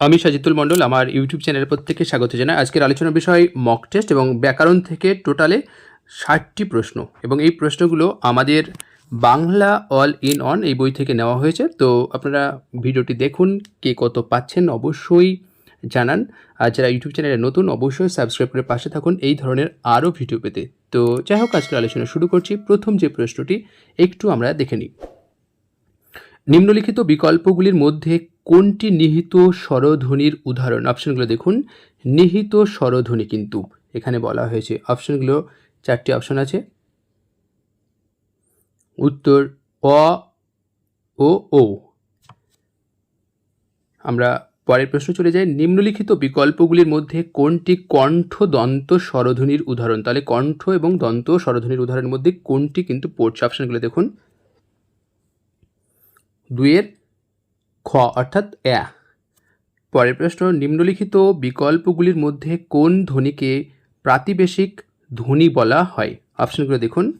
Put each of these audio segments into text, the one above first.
আমি সাজিতুল মণ্ডল, আমার ইউটিউব চ্যানেলের প্রত্যেকে স্বাগত জানাই। আজকের আলোচনার বিষয় মক টেস্ট এবং ব্যাকরণ থেকে টোটালে ষাটটি প্রশ্ন। এবং এই প্রশ্নগুলো আমাদের বাংলা অল ইন অন এই বই থেকে নেওয়া হয়েছে। তো আপনারা ভিডিওটি দেখুন, কে কত পাচ্ছেন অবশ্যই জানান। আর যারা ইউটিউব চ্যানেলে নতুন, অবশ্যই সাবস্ক্রাইব করে পাশে থাকুন এই ধরনের আরও ভিডিও পেতে। তো যাই হোক, আজকের আলোচনা শুরু করছি। প্রথম যে প্রশ্নটি, একটু আমরা দেখে নিই। নিম্নলিখিত বিকল্পগুলির মধ্যে কোনটি নিহিত স্বরধ্বনির উদাহরণ? অপশনগুলো দেখুন। নিহিত স্বরধ্বনি কিন্তু। এখানে বলা হয়েছে। অপশনগুলো চারটি অপশন আছে। উত্তর অ ও ও। আমরা পরের প্রশ্ন চলে যাই। নিম্নলিখিত বিকল্পগুলির মধ্যে কোনটি কণ্ঠ দন্ত স্বরধ্বনির উদাহরণ? তাহলে কণ্ঠ এবং দন্ত স্বরধ্বনির উদাহরণের মধ্যে কোনটি কিন্তু পড়ছে? অপশনগুলো দেখুন। দুইয়ের খ, অর্থাৎ অ্যা পরের প্রশ্ন, নিম্নলিখিত বিকল্পগুলির মধ্যে কোন ধ্বনিকে প্রাতিবেশিক ধ্বনি বলা হয়? অপশনগুলো দেখুন।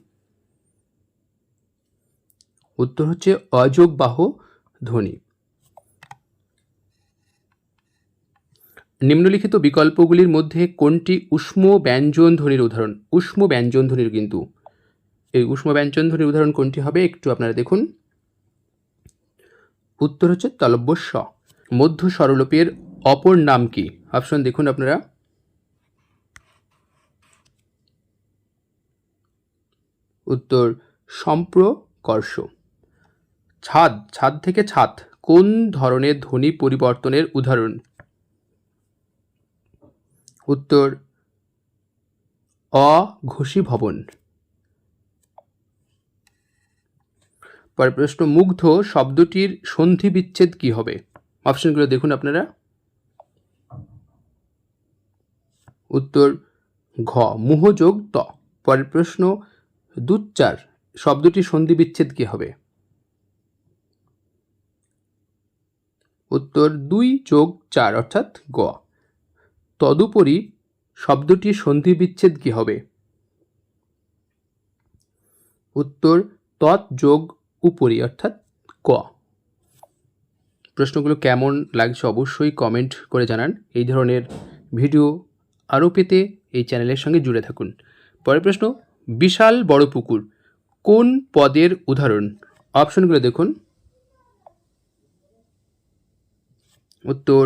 উত্তর হচ্ছে অযোগবাহ ধ্বনি। নিম্নলিখিত বিকল্পগুলির মধ্যে কোনটি উষ্ম ব্যঞ্জন ধ্বনির উদাহরণ? উষ্ম ব্যঞ্জন ধ্বনির কিন্তু। এই উষ্ম ব্যঞ্জন ধ্বনির উদাহরণ কোনটি হবে? একটু আপনারা দেখুন। উত্তর হচ্ছে তলব্য স মধ্য স্বরলোপের অপর নাম কি? অপশন দেখুন আপনারা। উত্তর, সম্প্রকর্ষ। ছাদ ছাদ থেকে ছাদ। কোন ধরনের ধ্বনি পরিবর্তনের উদাহরণ? উত্তর অঘোষী ভবন পরের প্রশ্ন, মুগ্ধ শব্দটির সন্ধি বিচ্ছেদ কি হবে? অপশনগুলো দেখুন আপনারা। উত্তর, ঘ, মুহযোগ ত। পরের প্রশ্ন, দুচ্চার শব্দটির সন্ধি বিচ্ছেদ কি হবে? উত্তর, দুই যোগ চার অর্থাৎ গ। তদুপরি শব্দটির সন্ধি বিচ্ছেদ কি হবে? উত্তর, তৎ যোগ উপরি, অর্থাৎ ক। প্রশ্নগুলো কেমন লাগছে অবশ্যই কমেন্ট করে জানান। এই ধরনের ভিডিও আরও পেতে এই চ্যানেলের সঙ্গে জুড়ে থাকুন। পরের প্রশ্ন, বিশাল বড় পুকুর, কোন পদের উদাহরণ? অপশনগুলো দেখুন। উত্তর,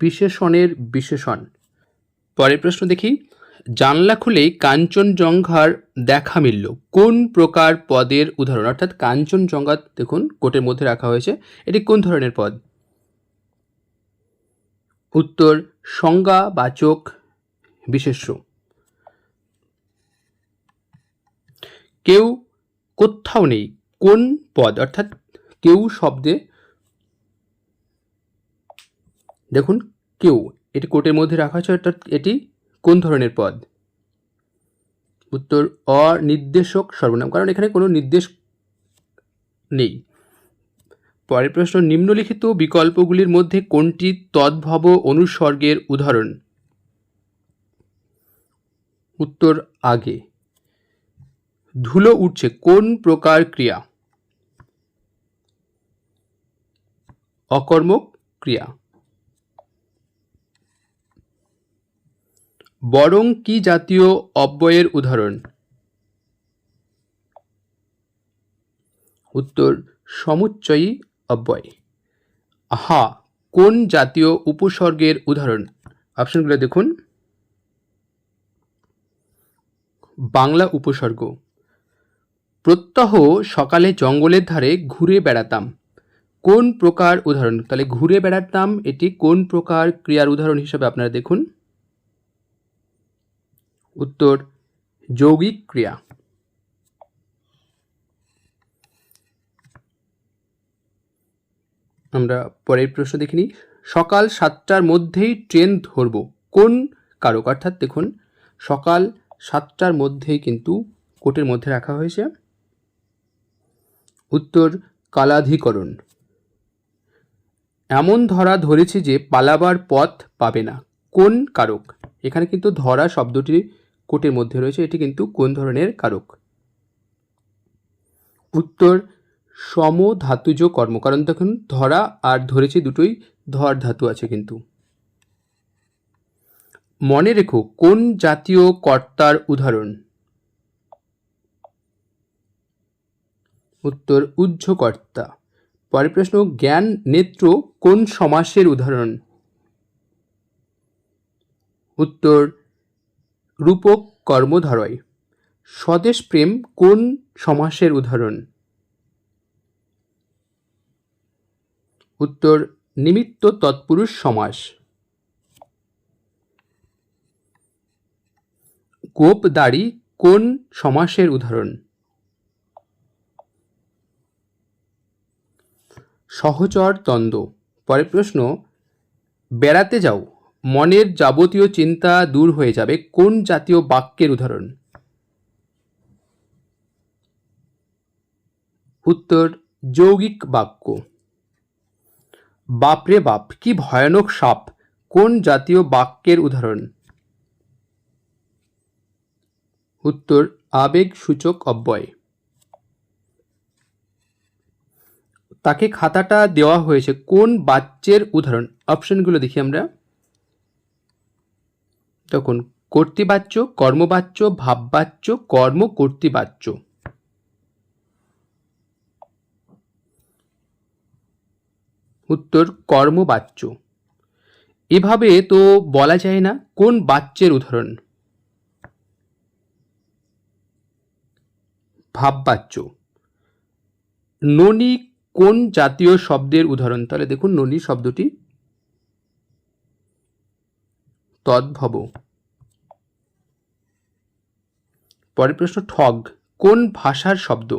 বিশেষণের বিশেষণ। পরের প্রশ্ন দেখি জানলা খুলেই কাঞ্চনজঙ্ঘার দেখা মিলল। কোন প্রকার পদের উদাহরণ? অর্থাৎ কাঞ্চনজঙ্ঘা, দেখুন, কোটের মধ্যে রাখা হয়েছে। এটি কোন ধরনের পদ? উত্তর, সংজ্ঞাবাচক, বিশেষ্য। কেউ কোথাও নেই। কোন পদ? অর্থাৎ কেউ শব্দে, দেখুন, কেউ। এটি কোটের মধ্যে রাখা হয়েছে, অর্থাৎ এটি কোন ধরনের পদ? উত্তর অনির্দেশক সর্বনাম। কারণ এখানে কোনো নির্দেশ নেই। পরের প্রশ্ন, নিম্নলিখিত বিকল্পগুলির মধ্যে কোনটি তদ্ভব অনুসর্গের উদাহরণ? উত্তর, আগে। ধুলো উঠছে, কোন প্রকার ক্রিয়া? অকর্মক ক্রিয়া। বরং কি জাতীয় অব্যয়ের উদাহরণ? উত্তর, সমুচ্চয়ী অব্যয়। হা কোন জাতীয় উপসর্গের উদাহরণ? অপশনগুলো দেখুন। বাংলা উপসর্গ। প্রত্যহ সকালে জঙ্গলের ধারে ঘুরে বেড়াতাম। কোন প্রকার উদাহরণ? তাহলে ঘুরে বেড়াতাম, এটি কোন প্রকার ক্রিয়ার উদাহরণ হিসেবে আপনারা দেখুন। উত্তর, যৌগিক ক্রিয়া। আমরা পরের প্রশ্ন দেখে নিই। সকাল সাতটার মধ্যেই ট্রেন ধরব। কোন কারক? অর্থাৎ দেখুন, সকাল সাতটার মধ্যেই কিন্তু কোটের মধ্যে রাখা হয়েছে। উত্তর, কালাধিকরণ। এমন ধরা ধরেছি যে পালাবার পথ পাবে না। কোন কারক? এখানে কিন্তু ধরা শব্দটি কোটের মধ্যে রয়েছে, এটি কিন্তু কোন ধরনের কারক? উত্তর, সমধাতুজ কর্ম কারণ দেখুন, ধরা আর ধরেছে দুটোই, ধর ধাতু আছে কিন্তু। মনে রেখো, কোন জাতীয় কর্তার উদাহরণ? উত্তর, উজ্জ্বকর্তা। পরের প্রশ্ন, জ্ঞান নেত্র কোন সমাসের উদাহরণ? উত্তর রূপক কর্মধারয়। স্বদেশ প্রেম কোন সমাসের উদাহরণ? উত্তর, নিমিত্ত তৎপুরুষ সমাস। গোপ দাড়ি কোন সমাসের উদাহরণ? সহচর দ্বন্দ্ব। পরের প্রশ্ন, বেড়াতে যাও। মনের যাবতীয় চিন্তা দূর হয়ে যাবে। কোন জাতীয় বাক্যের উদাহরণ? উত্তর, যৌগিক বাক্য। বাপরে বাপ, কি ভয়ানক সাপ। কোন জাতীয় বাক্যের উদাহরণ? উত্তর, আবেগ সূচক অব্যয়। তাকে খাতাটা দেওয়া হয়েছে। কোন বাচ্যের উদাহরণ? অপশনগুলো দেখি আমরা। তখন কর্তৃবাচ্য, কর্মবাচ্য, ভাববাচ্য, কর্ম কর্তৃবাচ্য। উত্তর, কর্মবাচ্য। এভাবে তো বলা যায় না কোন বাচ্যের উদাহরণ। ভাববাচ্য। ননি কোন জাতীয় শব্দের উদাহরণ? তাহলে দেখুন, ননি শব্দটি তদ্ভব। পরের প্রশ্ন, ঠগ, কোন ভাষার শব্দ?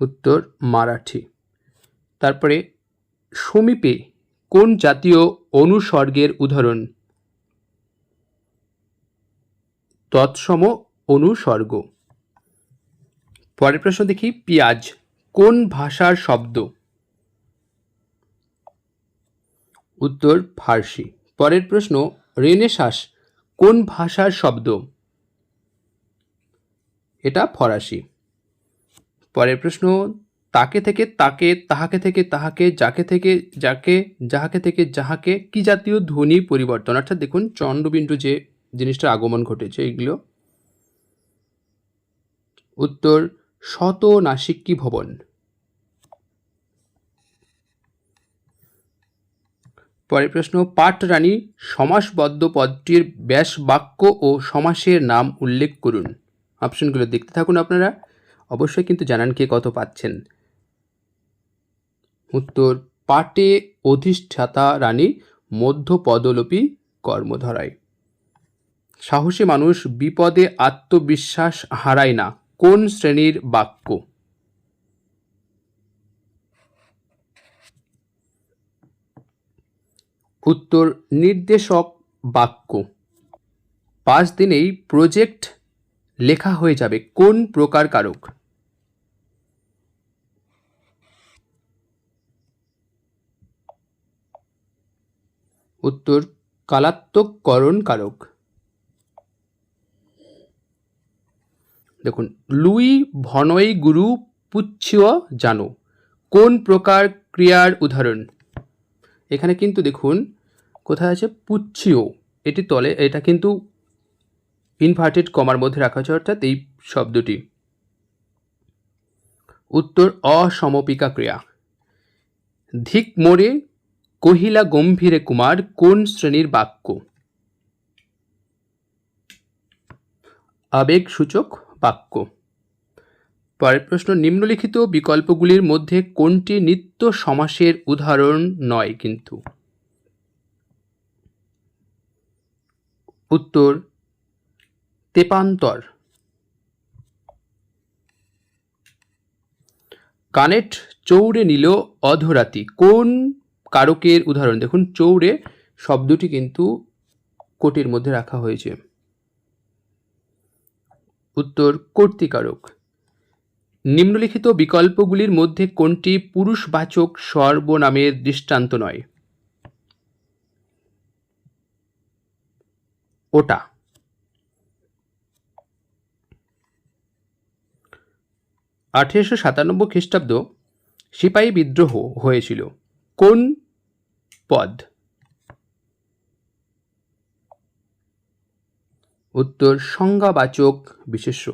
উত্তর, মারাঠি। তারপরে, সমীপে কোন জাতীয় অনুসর্গের উদাহরণ? তৎসম অনুসর্গ। পরের প্রশ্ন দেখি, পিঁয়াজ, কোন ভাষার শব্দ? উত্তর ফার্সি। পরের প্রশ্ন, রেনেসাস কোন ভাষার শব্দ? এটা ফরাসি। পরের প্রশ্ন, তাকে থেকে তাকে, তাহাকে থেকে তাহাকে, যাকে থেকে যাকে, যাহাকে থেকে যাহাকে, কি জাতীয় ধ্বনি পরিবর্তন? অর্থাৎ দেখুন, চন্দ্রবিন্দু যে জিনিসটার আগমন ঘটেছে, এগুলো। উত্তর শত নাসিক্যী ভবন। পরের প্রশ্ন পাটরানী সমাসবদ্ধ পদটির ব্যাস বাক্য ও সমাসের নাম উল্লেখ করুন। অপশনগুলো দেখতে থাকুন আপনারা। অবশ্যই কিন্তু জানান কে কত পাচ্ছেন। উত্তর, পাটে অধিষ্ঠাতা রানী মধ্য পদলোপী কর্মধরায়। সাহসী মানুষ বিপদে আত্মবিশ্বাস হারায় না। কোন শ্রেণির বাক্য? উত্তর নির্দেশক বাক্য। পাঁচ দিনেই প্রজেক্ট লেখা হয়ে যাবে। কোন প্রকার কারক? উত্তর, কালাত্মককরণ কারক। দেখুন, লুই ভনয় গুরু পুচ্ছিয় জানো। কোন প্রকার ক্রিয়ার উদাহরণ? এখানে কিন্তু দেখুন কোথায় আছে? পুচ্ছিও। এটি তলে, এটা কিন্তু ইনভার্টেড কমার মধ্যে রাখা হয়েছে অর্থাৎ এই শব্দটি। উত্তর, অসমপিকা ক্রিয়া। ধিক মোড়ে কহিলা গম্ভীরে কুমার, কোন শ্রেণির বাক্য? আবেগসূচক বাক্য। পরের প্রশ্ন, নিম্নলিখিত বিকল্পগুলির মধ্যে কোনটি নিত্য সমাসের উদাহরণ নয় কিন্তু? উত্তর, তেপান্তর। কানেট চৌড়ে নিল অধরাতি। কোন কারকের উদাহরণ? দেখুন, চৌড়ে শব্দটি কিন্তু কোটির মধ্যে রাখা হয়েছে। উত্তর, কর্তিকারক। নিম্নলিখিত বিকল্পগুলির মধ্যে কোনটি পুরুষবাচক সর্বনামের দৃষ্টান্ত নয়? ওটা। আঠেরোশো সাতানব্বই খ্রিস্টাব্দ সিপাহী বিদ্রোহ হয়েছিল। কোন পদ? উত্তর, সংজ্ঞাবাচক বিশেষ্য।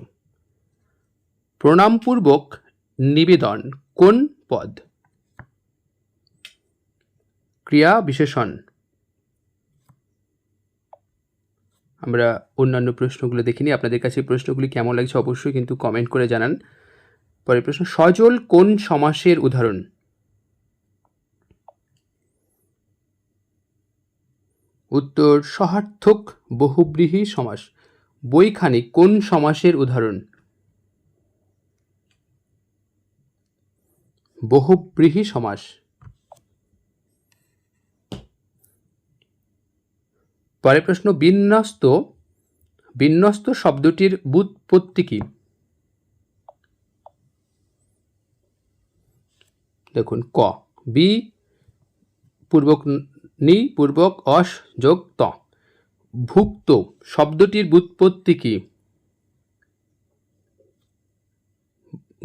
প্রণামপূর্বক নিবেদন, কোন পদ? ক্রিয়া বিশেষণ। আমরা অন্যান্য প্রশ্নগুলো দেখিনি। আপনাদের কাছে প্রশ্নগুলি কেমন লাগছে অবশ্যই কিন্তু কমেন্ট করে জানান। পরের প্রশ্ন, সজল কোন সমাসের উদাহরণ? উত্তর, সহার্থক বহুব্রীহি সমাস। বইখানি কোন সমাসের উদাহরণ? বহুব্রীহি সমাস। পরের প্রশ্ন, বিন্যস্ত বিন্যস্ত শব্দটির বুৎপত্তি কি? দেখুন, ক, বি, পূর্বক নি, পূর্বক অস, যোগ ত। ভুক্ত শব্দটির বুৎপত্তি কি?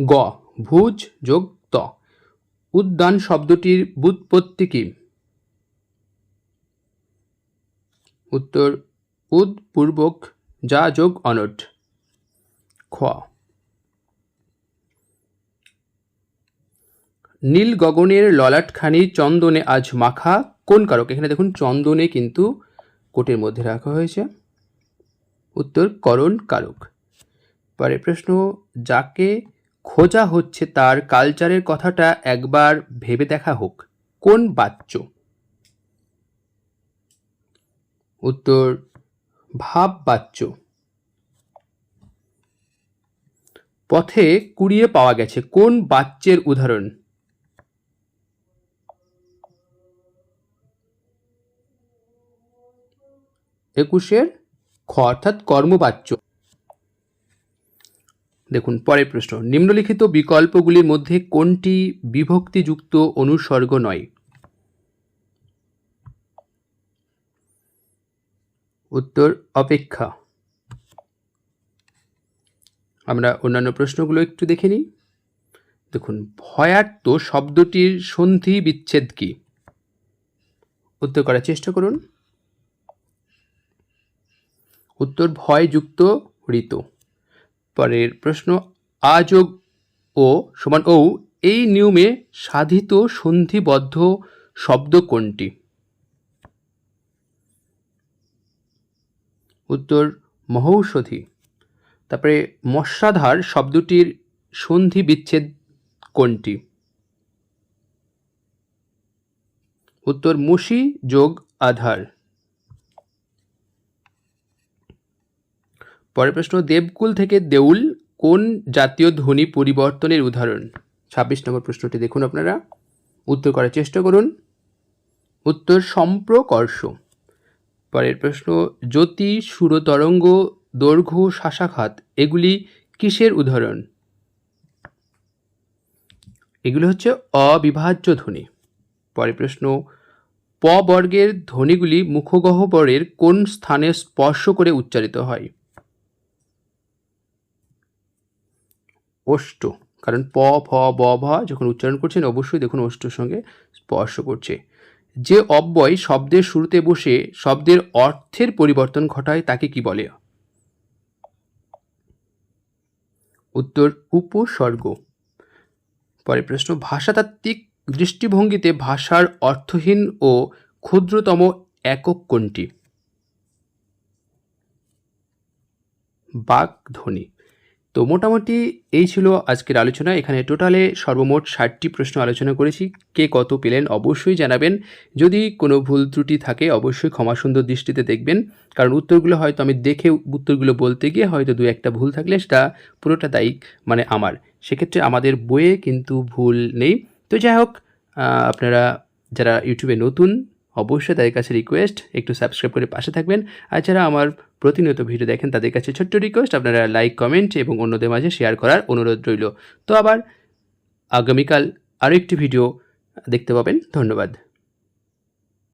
গ, ভুজ, যোগ ত। উদ্যান শব্দটির বুৎপত্তি কি? উত্তর উদ পূর্বক যা যোগ অনট। খ। নীল গগনের ললাটখানি চন্দনে আজ মাখা কোন কারক? এখানে দেখুন, চন্দনে কিন্তু কোটের মধ্যে রাখা হয়েছে। উত্তর, করণ কারক। পরে প্রশ্ন, যাকে খোঁজা হচ্ছে তার কালচারের কথাটা একবার ভেবে দেখা হোক, কোন বাচ্য? উত্তর ভাব বাচ্য পথে কুড়িয়ে পাওয়া গেছে। কোন বাচ্যের উদাহরণ? একুশের খ, অর্থাৎ কর্মবাচ্য। দেখুন, পরের প্রশ্ন। নিম্নলিখিত বিকল্পগুলির মধ্যে কোনটি বিভক্তিযুক্ত অনুসর্গ নয়? উত্তর, অপেক্ষা। আমরা অন্যান্য প্রশ্নগুলো একটু দেখে নিই। দেখুন ভয়ার্থ শব্দটির সন্ধি বিচ্ছেদ কি? উত্তর করার চেষ্টা করুন। উত্তর, ভয়যুক্ত ঋতু। পরের প্রশ্ন আযোগ ও সমান ও এই নিয়মে সাধিত সন্ধিবদ্ধ শব্দ কোনটি? উত্তর মহৌষধি। তারপরে মশাধার শব্দটির সন্ধি বিচ্ছেদ কোনটি? উত্তর মুশি যোগ আধার। পরের প্রশ্ন, দেবকুল থেকে দেউল কোন জাতীয় ধ্বনি পরিবর্তনের উদাহরণ? ছাব্বিশ নম্বর প্রশ্নটি দেখুন আপনারা। উত্তর করার চেষ্টা করুন। উত্তর সম্প্রকর্ষ। পরের প্রশ্ন, জ্যোতি সুরতরঙ্গ দৈর্ঘ্য, শাসাঘাত, এগুলি কিসের উদাহরণ? এগুলো হচ্ছে অবিভাজ্য ধ্বনি। পরের প্রশ্ন, প বর্গের ধ্বনিগুলি মুখগহ্বরের কোন স্থানে স্পর্শ করে উচ্চারিত হয়? ওষ্ঠ কারণ প, ফ, ব, ভ যখন উচ্চারণ করছেন, অবশ্যই দেখুন ওষ্ঠর সঙ্গে স্পর্শ করছে। যে অব্যয় শব্দের শুরুতে বসে শব্দের অর্থের পরিবর্তন ঘটায় তাকে কি বলে? উত্তর, উপসর্গ। পরে প্রশ্ন, ভাষাতাত্ত্বিক দৃষ্টিভঙ্গিতে ভাষার অর্থহীন ও ক্ষুদ্রতম একক কোনটি? বাকধ্বনি। তো মোটামুটি এই ছিল আজকের আলোচনা। এখানে টোটালে সর্বমোট ষাটটি প্রশ্ন আলোচনা করেছি। কে কত পেলেন অবশ্যই জানাবেন। যদি কোনো ভুল ত্রুটি থাকে, অবশ্যই ক্ষমা সুন্দর দৃষ্টিতে দেখবেন। কারণ উত্তরগুলো হয়তো আমি দেখে উত্তরগুলো বলতে গিয়ে হয়তো দু একটা ভুল থাকলে সেটা পুরোটা দায়ী মানে আমার। সেক্ষেত্রে আমাদের বইয়ে কিন্তু ভুল নেই। তো যাই হোক আপনারা যারা ইউটিউবে নতুন অবশ্যই তাদের কাছে রিকোয়েস্ট একটু সাবস্ক্রাইব করে পাশে থাকবেন। আর যারা আমার প্রতিনিয়ত ভিডিও দেখেন, তাদের কাছে ছোট্ট রিকোয়েস্ট আপনারা লাইক কমেন্ট এবং অন্যদের মাঝে শেয়ার করার অনুরোধ রইল। তো আবার আগামীকাল আরও একটি ভিডিও দেখতে পাবেন। ধন্যবাদ।